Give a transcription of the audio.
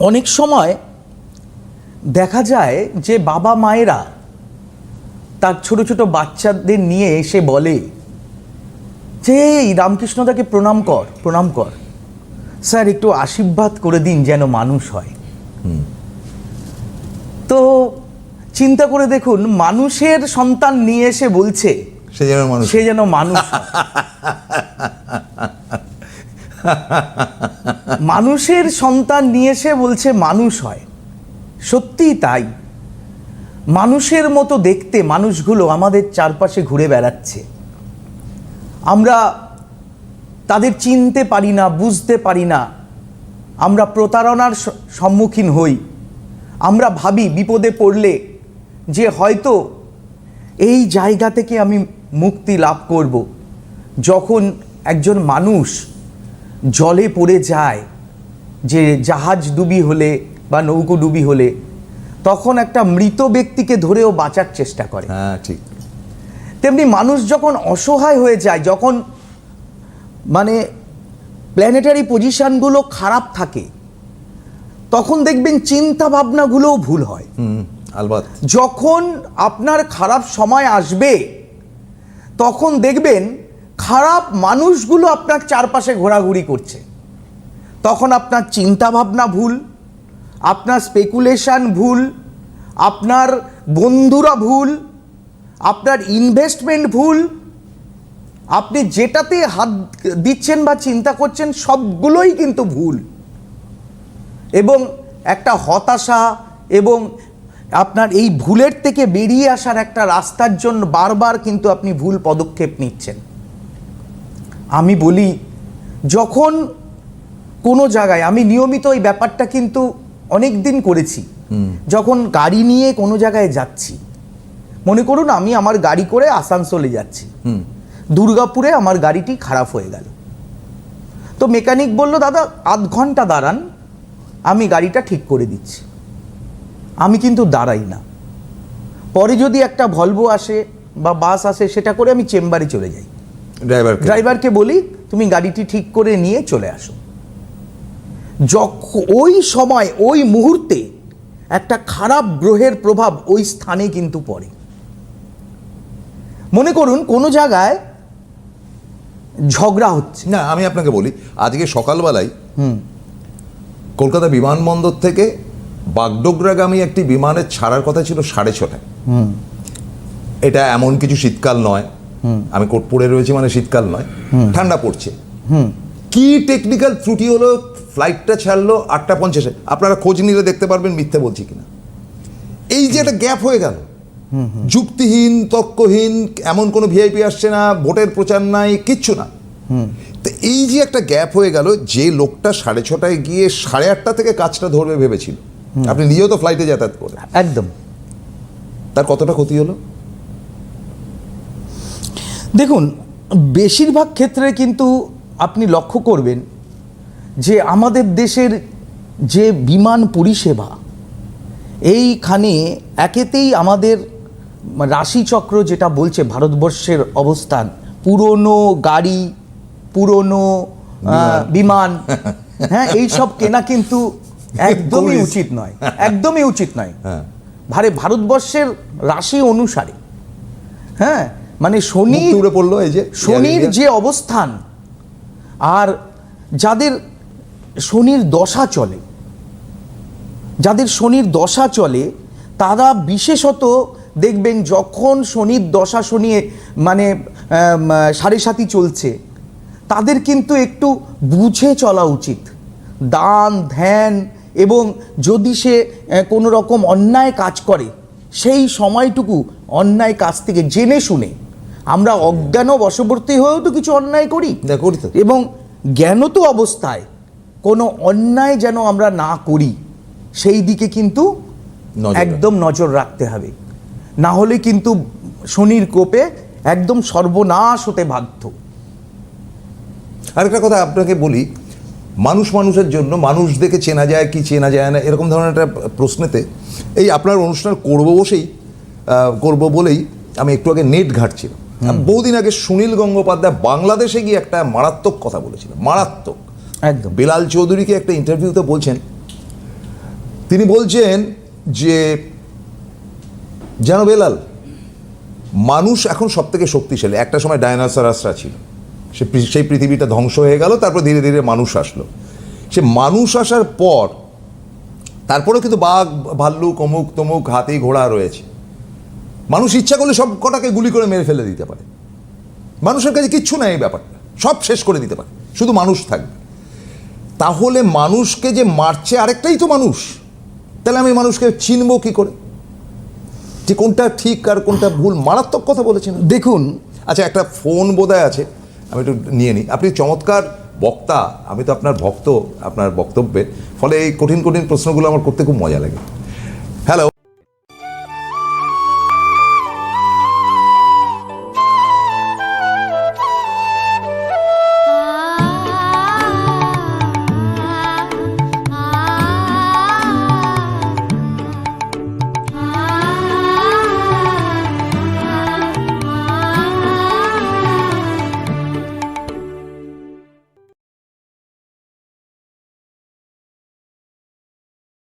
অনেক সময় দেখা যায় যে বাবা মায়েরা তার ছোট ছোট বাচ্চাদের নিয়ে এসে বলে যে এই রামকৃষ্ণদাকে প্রণাম কর প্রণাম কর। স্যার একটু আশীর্বাদ করে দিন যেন মানুষ হয়। তো চিন্তা করে দেখুন মানুষের সন্তান নিয়ে এসে বলছে সে যেন মানুষ সে যেন মানুষ। মানুষের সন্তান নিয়ে এসে বলছে মানুষ হয়। সত্যিই তাই। মানুষের মতো দেখতে মানুষগুলো আমাদের চারপাশে ঘুরে বেড়াচ্ছে। আমরা তাদের চিনতে পারি না, বুঝতে পারি না। আমরা প্রতারণার সম্মুখীন হই। আমরা ভাবি বিপদে পড়লে যে হয়তো এই জায়গা থেকে আমি মুক্তি লাভ করব। যখন একজন মানুষ জলে পড়ে যায় যে জাহাজ ডুবি হলে বা নৌকো ডুবি হলে তখন একটা মৃত ব্যক্তিকে ধরেও বাঁচার চেষ্টা করে। হ্যাঁ ঠিক। তেমনি মানুষ যখন অসহায় হয়ে যায় যখন মানে প্ল্যানেটারি পজিশনগুলো খারাপ থাকে তখন দেখবেন চিন্তা ভাবনাগুলোও ভুল হয়। হুম আলবাত। যখন আপনার খারাপ সময় আসবে তখন দেখবেন খারাপ মানুষগুলো আপনার চারপাশে ঘোরাঘুরি করছে। তখন আপনার চিন্তা ভাবনা ভুল, আপনার স্পেকুলেশন ভুল, আপনার বন্ধুরা ভুল, আপনার ইনভেস্টমেন্ট ভুল, আপনি যেটাতে হাত দিচ্ছেন বা চিন্তা করছেন সবগুলোই কিন্তু ভুল। এবং একটা হতাশা এবং আপনার এই ভুলের থেকে বেরিয়ে আসার একটা রাস্তার জন্য বারবার কিন্তু আপনি ভুল পদক্ষেপ নিচ্ছেন। আমি বলি যখন কোনো জায়গায় আমি নিয়মিত এই ব্যাপারটা কিন্তু অনেক দিন করেছি যখন গাড়ি নিয়ে কোনো জায়গায় যাচ্ছি মনে করুন আমি আমার গাড়ি করে আসানসোলে যাচ্ছি হুম। দুর্গাপুরে আমার গাড়িটি খারাপ হয়ে গেল। তো মেকানিক বলল দাদা আধ ঘণ্টা দাঁড়ান আমি গাড়িটা ঠিক করে দিচ্ছি। আমি কিন্তু দাঁড়াই না। পরে যদি একটা ভলভো আসে বা বাস আসে সেটা করে আমি চেম্বারে চলে যাই। ড্রাইভার ড্রাইভারকে বলি তুমি গাড়িটি ঠিক করে নিয়ে চলে আসো। যখন ওই সময় ওই মুহূর্তে একটা খারাপ গ্রহের প্রভাব ওই স্থানে কিন্তু পড়ে। মনে করুন কোনো জায়গায় ঝগড়া হচ্ছে। না আমি আপনাকে বলি আজকে সকালবেলায় হুম। কলকাতা বিমানবন্দর থেকে বাগডোগরাগামী একটি বিমানের ছাড়ার কথা ছিল সাড়ে ছটায়। হুম। এটা এমন কিছু শীতকাল নয়। আমি কোট পরে রয়েছি মানে শীতকাল নয় ঠান্ডা পড়ছে। হুম। কি টেকনিক্যাল ত্রুটি হলো? ফ্লাইটটা ছাড়লো আটটা পঞ্চাশে। আপনারা খোঁজ নিলে দেখতে পারবেন মিথ্যে বলছি কিনা। এই যে একটা গ্যাপ হয়ে গেল। যুক্তিহীন তর্কহীন এমন কোনো ভিআইপি আসছে না ভোটের প্রচার নাই কিচ্ছু না। তো এই যে একটা গ্যাপ হয়ে গেল যে লোকটা সাড়ে ছটায় গিয়ে সাড়ে আটটা থেকে কাজটা ধরবে ভেবেছিল। আপনি নিজেও তো ফ্লাইটে যাতায়াত করে একদম। তার কতটা ক্ষতি হলো? দেখুন বেশিরভাগ ক্ষেত্রে কিন্তু আপনি লক্ষ্য করবেন যে আমাদের দেশের যে বিমান পরিষেবা এইখানে একেতেই আমাদের রাশিচক্র যেটা বলছে ভারতবর্ষের অবস্থান পুরনো গাড়ি পুরনো বিমান। হ্যাঁ এই সব কেনা কিন্তু একদমই উচিত নয় একদমই উচিত নয়। হ্যাঁ। ভারে ভারতবর্ষের রাশি অনুসারে হ্যাঁ মানে শনি উড়ে পড়ল এই যে শনির যে অবস্থান আর যাদের শনির দশা চলে যাদের শনির দশা চলে তারা বিশেষত দেখবেন যখন শনির দশা শনি মানে সাড়ে সাথী চলছে তাদের কিন্তু একটু বুঝে চলা উচিত। দান ধ্যান এবং যদি সে কোনো রকম অন্যায় কাজ করে সেই সময়টুকু অন্যায় কাজ থেকে জেনে শুনে আমরা অজ্ঞান বশবর্তী হয়েও তো কিছু অন্যায় করি। করি তো। এবং জ্ঞানত অবস্থায় কোনো অন্যায় যেন আমরা না করি সেই দিকে কিন্তু একদম নজর রাখতে হবে। না হলে কিন্তু শনির কোপে একদম সর্বনাশ হতে বাধ্য। আরেকটা কথা আপনাকে বলি মানুষ মানুষের জন্য মানুষ দেখে চেনা যায় কি চেনা যায় না এরকম ধরনের একটা প্রশ্নেতে এই আপনার অনুষ্ঠান করব বসেই করব বলেই আমি একটু আগে নেট ঘাটছিলাম। বহুদিন আগে সুনীল গঙ্গোপাধ্যায় বাংলাদেশে গিয়ে একটা মারাত্মক কথা বলেছিল মারাত্মক। একদম। বেলাল চৌধুরীকে একটা ইন্টারভিউতে বলছেন তিনি বলছেন যে যেন বেলাল মানুষ এখন সব থেকে শক্তিশালী। একটা সময় ডায়নাসরাসরা ছিল। সে সেই পৃথিবীটা ধ্বংস হয়ে গেল তারপর ধীরে ধীরে মানুষ আসলো। সে মানুষ আসার পর তারপরেও কিন্তু বাঘ ভাল্লুক অমুক তমুক হাতি ঘোড়া রয়েছে। মানুষ ইচ্ছা করলে সব কটাকে গুলি করে মেরে ফেলে দিতে পারে। মানুষের কাছে কিচ্ছু নাই এই ব্যাপারটা। সব শেষ করে দিতে পারে। শুধু মানুষ থাকবে। তাহলে মানুষকে যে মারছে আরেকটাই তো মানুষ। তাহলে আমি মানুষকে চিনবো কি করে? যে কোনটা ঠিক আর কোনটা ভুল মারাত্মক কথা বলেছেন দেখুন আচ্ছা একটা ফোন বোধহয় আছে। আমি একটু নিয়ে নিই। আপনি চমৎকার বক্তা। আমি তো আপনার ভক্ত আপনার বক্তব্যে ফলে এই কঠিন কঠিন প্রশ্নগুলো আমার করতে খুব মজা লাগে।